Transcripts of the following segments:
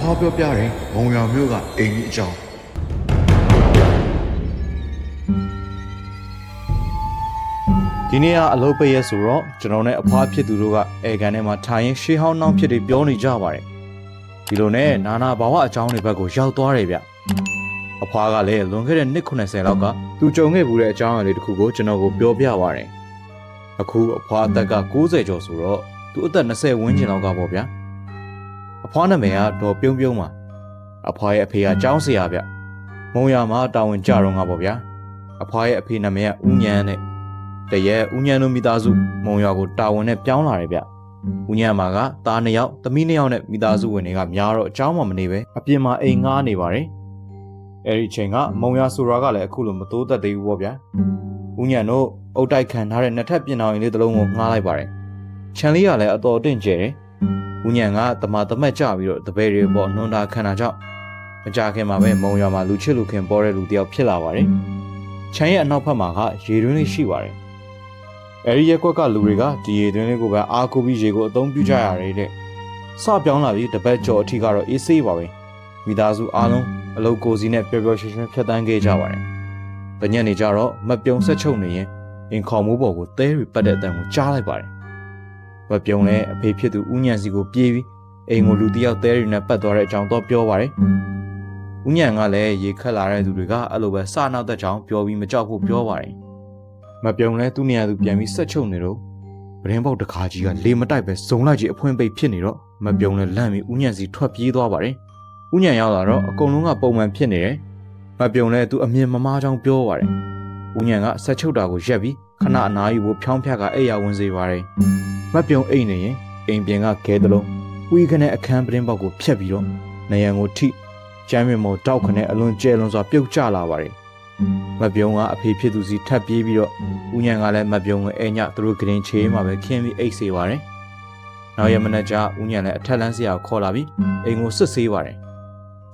ဖွားပြောပြတယ်မုံရွာမြို့ကအိမ်ကြီးအကြောင်းဒီနေ့ကအလုပ်ပိတ်ရက်ဆိုတော့ကျွန်တော်နဲ့အဖွားဖြစ်သူတို့ကအေကန်ထဲမှာထိုင်ရင်ရှေးဟောင်းနှောင်းဖြစ်တွေပြောနေကြပါတယ်ဒီလိုနဲ့နာနာဘာဝအကြောင်းတွေဘက်ကိုရောက်သွားတယ်ဗျအဖွားကလည်းလွန်ခဲ့တဲ့နှစ်90လောက်ကသူကြုံခဲ့မှုတဲ့အကြောင်းအရာလေးတစ်ခုကိုကျွန်တော်ကိုပြောပြပါတယ်အခုအဖွားအသက်က60ကျော်ဆိုတော့သူအသက်20ဝန်းကျင်လောက်ကပေါ့ဗျာအ ဖွားနာမည်ကဒေါ်ပြုံးပြုံးပါအဖွားရဲ့အဖေကကျောင်းဆရာဗျမုံရမှာတာဝန်ကြတော့ငါပေါ့ဗျာအဖွားရဲ့အဖေနာမည်ကဦးညံနဲ့တရက်ဦးညံတို့မိသားစုမုံရကိုတာဝန်နဲ့ပြောင်းလာတယ်ဗျဦးညံမှာကသားနှစ်ယောက်သမီးနှစ်ယောက်နဲ့မိသားစုဝင်တွေကများတော့အเจ้าမှမနေပဲအပြင်မှာအိမ်ငှားနေပါတယ်အဲ့ဒီအချိန်ကမုံရဆိုရာကလည်းအခုလိုမတိုးသက်သေးဘူးပေါ့ဗျာဦးညံတို့အုတ်တိုက်ခံထားတဲ့နှစ်ထပ်ပြင်တော်ရင်လေးတစ်လုံးကိုငှားလိုက်ပါတယ်ခြံလေးကလည်းအတော်တင့်ကျယ်တယ် ဦးညံကတမတမက်ကြပြီးတော့တပည့်တွေပေါ်နှွန်တာခံတာကြောင့်မကြခင်မှာပဲမုံရွာမှာလူချစ်လူခင်ပေါ်တဲ့လူတယောက်ဖြစ်လာပါတယ်။ချမ်းရဲ့အနောက်ဘက်မှာကရေတွင်းလေးရှိပါတယ်။အဲဒီရက်ကွက်ကလူတွေကဒီရေတွင်းလေးကိုပဲအားကိုးပြီးရေကိုအသုံးပြုကြရတယ်တဲ့။စပြောင်းလာပြီးတပတ်ကျော်အထိကတော့အေးဆေးပါပဲ။မိသားစုအားလုံးအလုပ်ကိုစီနဲ့ပျော်ပျော်ရွှင်ရွှင်ဖြတ်သန်းခဲ့ကြပါတယ်။တညက်နေကြတော့မပြုံဆက်ချုပ်နေရင်အင်ခေါ်မိုးပေါ်ကိုသဲရီပတ်တဲ့အတန်ကိုကြားလိုက်ပါတယ်။ မပြုံးလဲအဖေဖြစ်သူဦးညံစီကိုပြေးပြီးအိမ်ကိုလူတစ်ယောက်တဲရီနဲ့ပတ်သွားတဲ့အကြောင်းတော့ပြောပါတယ်။ဦးညံကလည်းရေခတ်လာတဲ့သူတွေကအဲ့လိုပဲစနောက်တဲ့ကြောင်ပြောပြီးမကြောက်ဖို့ပြောပါတယ်။မပြုံးလဲသူ့နေရာသူပြန်ပြီးဆက်ချုပ်နေတော့ဗရင်ပေါက်တခါကြီးကလေမတိုက်ပဲဇုံလိုက်ကြီးအဖွင့်ပိတ်ဖြစ်နေတော့မပြုံးလဲလန့်ပြီးဦးညံစီထွက်ပြေးသွားပါတယ်။ဦးညံရောက်လာတော့အကုန်လုံးကပုံမှန်ဖြစ်နေတယ်။မပြုံးလဲသူအမြင်မမားကြောင်ပြောပါတယ်။ဦးညံကဆက်ချုပ်တာကိုရက်ပြီးခဏအနားယူဖို့ဖြောင်းဖြတ်ကအိပ်ရဝင်စေပါတယ်။ မပြုံအိတ်နေရင်အိမ်ပြင်ကခဲတလုံးဝီခနဲ့အခန်းပတင်းပေါက်ကိုဖြတ်ပြီးတော့နယံကိုထိကျမ်းမြင်မောတောက်ခနဲ့အလွန်ကျဲလွန်စွာပြုတ်ကျလာပါတယ်မပြုံကအဖေဖြစ်သူစီထပ်ပြေးပြီးတော့ဦးညံကလည်းမပြုံကိုအဲညသူတို့ဂရင်ချေးမှာပဲခင်းပြီးအိတ်စေပါတယ်နောက်ရမနေ့ကျဦးညံလည်းအထက်လန်းဆရာကိုခေါ်လာပြီးအိမ်ကိုစစ်ဆေးပါတယ်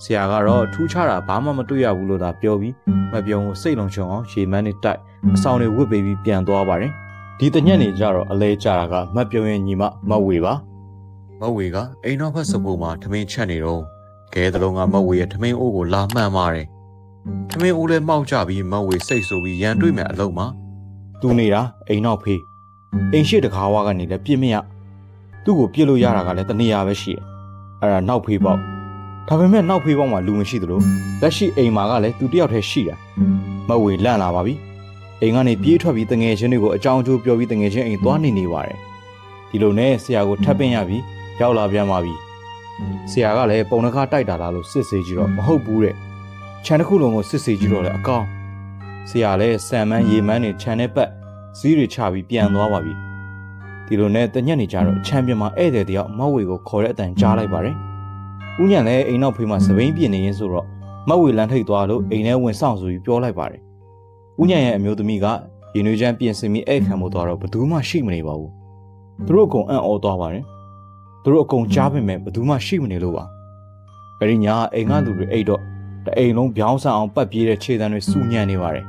ဆရာကတော့ထူးခြားတာဘာမှမတွေ့ရဘူးလို့သာပြောပြီးမပြုံကိုစိတ်လုံးချုံအောင်ရေမန်းနဲ့တိုက်အဆောင်တွေဝစ်ပေးပြီးပြန်သွားပါတယ် ဒီတညက်နေကြတော့အလဲကြတာကမတ်ပြုံးရဲ့ညီမမတ်ဝေပါမတ်ဝေကအိမ်နောက်ဘက်စပူမှာထမင်းချက်နေတော့ခဲတလုံးကမတ်ဝေရဲ့ထမင်းအိုးကိုလာမှန်ပါတယ်ထမင်းအိုးလည်းမှောက်ကြပြီးမတ်ဝေစိတ်ဆိုပြီးရန်တွေ့မဲ့အလုံးမှာသူနေတာအိမ်နောက်ဖေးအိမ်ရှိတကားဝါကနေလည်းပြစ်မရသူ့ကိုပြစ်လို့ရတာကလည်းတနေရာပဲရှိတယ်အဲ့ဒါနောက်ဖေးပေါ့ဒါပေမဲ့နောက်ဖေးပေါက်မှာလူမရှိသလိုလက်ရှိအိမ်မှာကလည်းသူတယောက်တည်းရှိတာမတ်ဝေလန့်လာပါပြီ အိမ်ကနေပြေးထွက်ပြီးတငယ်ချင်းတွေကိုအကြောင်းအကျိုးပြောပြီးတငယ်ချင်းအိမ်သွားနေနေပါတယ်ဒီလိုနဲ့ဆရာကိုထပ်ပင့်ရပြီးရောက်လာပြန်ပါပြီဆရာကလည်းပုံနှကားတိုက်တာလားလို့စစ်ဆေးကြည့်တော့မဟုတ်ဘူးတဲ့ခြံတစ်ခုလုံးကိုစစ်ဆေးကြည့်တော့လည်းအကောင်ဆရာလည်းဆံမန်းရေမန်းနေခြံနဲ့ပတ်ဇီးတွေချပြီးပြန်သွားပါပြီဒီလိုနဲ့တညက်နေကြတော့ခြံပြင်မှာဧည့်သည်တယောက်မောက်ဝေကိုခေါ်တဲ့အတန်ကြားလိုက်ပါတယ်ဦးညံလည်းအိမ်နောက်ဖေးမှာစပိန်ပြင်းနေရင်ဆိုတော့မောက်ဝေလမ်းထိပ်သွားလို့အိမ်ထဲဝင်ဆောင်ဆိုပြီးပြောလိုက်ပါတယ် ဦးညံရဲ့အမျိုးသမီးကရေနွေးချမ်းပြင်ဆင်ပြီးအဲ့ခံဖို့သွားတော့ဘယ်သူမှရှိမနေပါဘူးသူတို့အကုန်အံ့ဩသွားပါတယ်သူတို့အကုန်ကြားပေမဲ့ဘယ်သူမှရှိမနေလို့ပါအဲ့ဒီညအိမ်ကလူတွေအိတ်တော့တအိမ်လုံးပြောင်းဆန်အောင်ပတ်ပြေးတဲ့ခြေတံတွေစူညံနေပါတယ်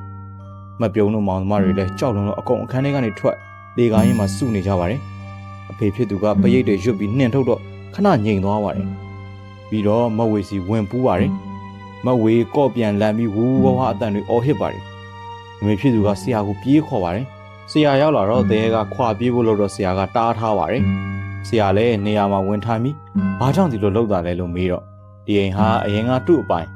မပြုံးလို့မောင်သမားတွေလည်းကြောက်လုံးတော့အကုန်အခန်းထဲကနေထွက်လေကားရင်မှာစုနေကြပါတယ်အဖေဖြစ်သူကပရိတ်တွေရွတ်ပြီးနှင်ထုတ်တော့ခဏငြိမ်သွားပါတယ်ပြီးတော့မဝေစီဝင်ပူးပါတယ်မဝေကော့ပြန်လန်ပြီးဝူးဝါးဝါအတန်တွေအော်ဟစ်ပါတယ် အမေဖြစ်သူကဆရာကိုပြေးခေါ်ပါတယ်။ဆရာရောက်လာတော့တဲကခွာပြေးဖို့လို့တော့ဆရာကတားထားပါတယ်။ဆရာလည်းနေရာမှာဝင်ထိုင်ပြီးဘာကြောင့်ဒီလိုလုပ်တာလဲလို့မေးတော့ဒီအိမ်ဟာအရင်ကသူ့အပိုင်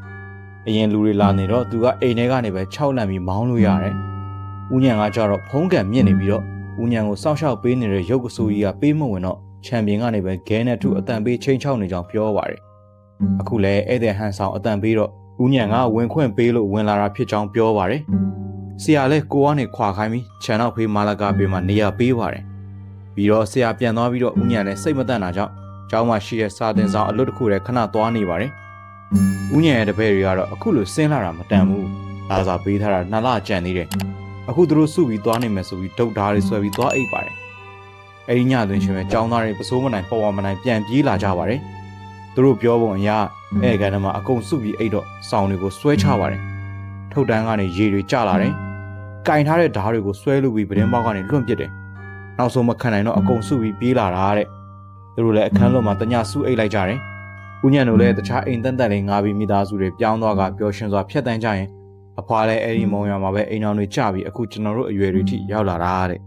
အရင်လူတွေလာနေတော့သူကအိမ်ထဲကနေပဲ၆လန့်ပြီးမောင်းလို့ရတယ်။ဦးညံကကြတော့ဖုံးကန်မြင့်နေပြီးတော့ဦးညံကိုစောင့်ရှောက်ပေးနေတဲ့ရုပ်ကဆူကြီးကပေးမဝင်တော့ချန်ပီယံကနေပဲဂဲနဲ့ထုအတန်ပေးချိန်ချောက်နေကြောင်းပြောပါတယ်။အခုလည်းဧည့်သည်ဟန်ဆောင်အတန်ပေးတော့ဦးညံကဝင်ခွင့်ပေးလို့ဝင်လာတာဖြစ်ကြောင်းပြောပါတယ်။ ဆရာလည်းကိုကနေခွာခိုင်းပြီးခြံနောက်ဖေးမာလာကာပေးမှာနေရာပေးပါတယ်။ပြီးတော့ဆရာပြန်သွားပြီးတော့ဦးညံလည်းစိတ်မတန့်တာကြောင့်ကျောင်းမှာရှိတဲ့စာသင်ဆောင်အလွတ်တစ်ခုတည်းခဏသွားနေပါတယ်။ဦးညံရဲ့တပည့်တွေကတော့အခုလိုဆင်းလာတာမတန်ဘူး။လာစာပေးထားတာနှစ်လကြံသေးတယ်။အခုသူတို့စုပြီးသွားနေမယ်ဆိုပြီးဒုတ်ဓာတ်တွေဆွဲပြီးသွားအိပ်ပါတယ်။အဲဒီညတွင်ရှင်ပဲကျောင်းသားတွေပစိုးမနိုင်ပေါ်ဝမနိုင်ပြန်ပြေးလာကြပါတယ်။သူတို့ပြောပုံအရအဲကန်ထဲမှာအကုန်စုပြီးအိပ်တော့စောင်းတွေကိုဆွဲချပါတယ်။ထုတ်တန်းကနေရေတွေကျလာတယ်။ ကင်ထားတဲ့ဓားတွေကိုဆွဲလို့ပြီးပတင်းပေါက်ကနေလွန့်ပစ်တယ်။နောက်ဆုံးမခံနိုင်တော့အကုန်စုပြီးပြေးလာတာတဲ့။သူတို့လည်းအခန်းလုံးမှာတညစုအိတ်လိုက်ကြတယ်။ဦးညံတို့လည်းတခြားအိမ်တန်တန်လေးငါပြီးမိသားစုတွေပြောင်းသွားကပျော်ရွှင်စွာဖြတ်တန်းကြရင်အဖွာလည်းအဲ့ဒီမုံရွာမှာပဲအိမ်အောင်တွေကြပြီးအခုကျွန်တော်တို့အရွယ်တွေထိရောက်လာတာတဲ့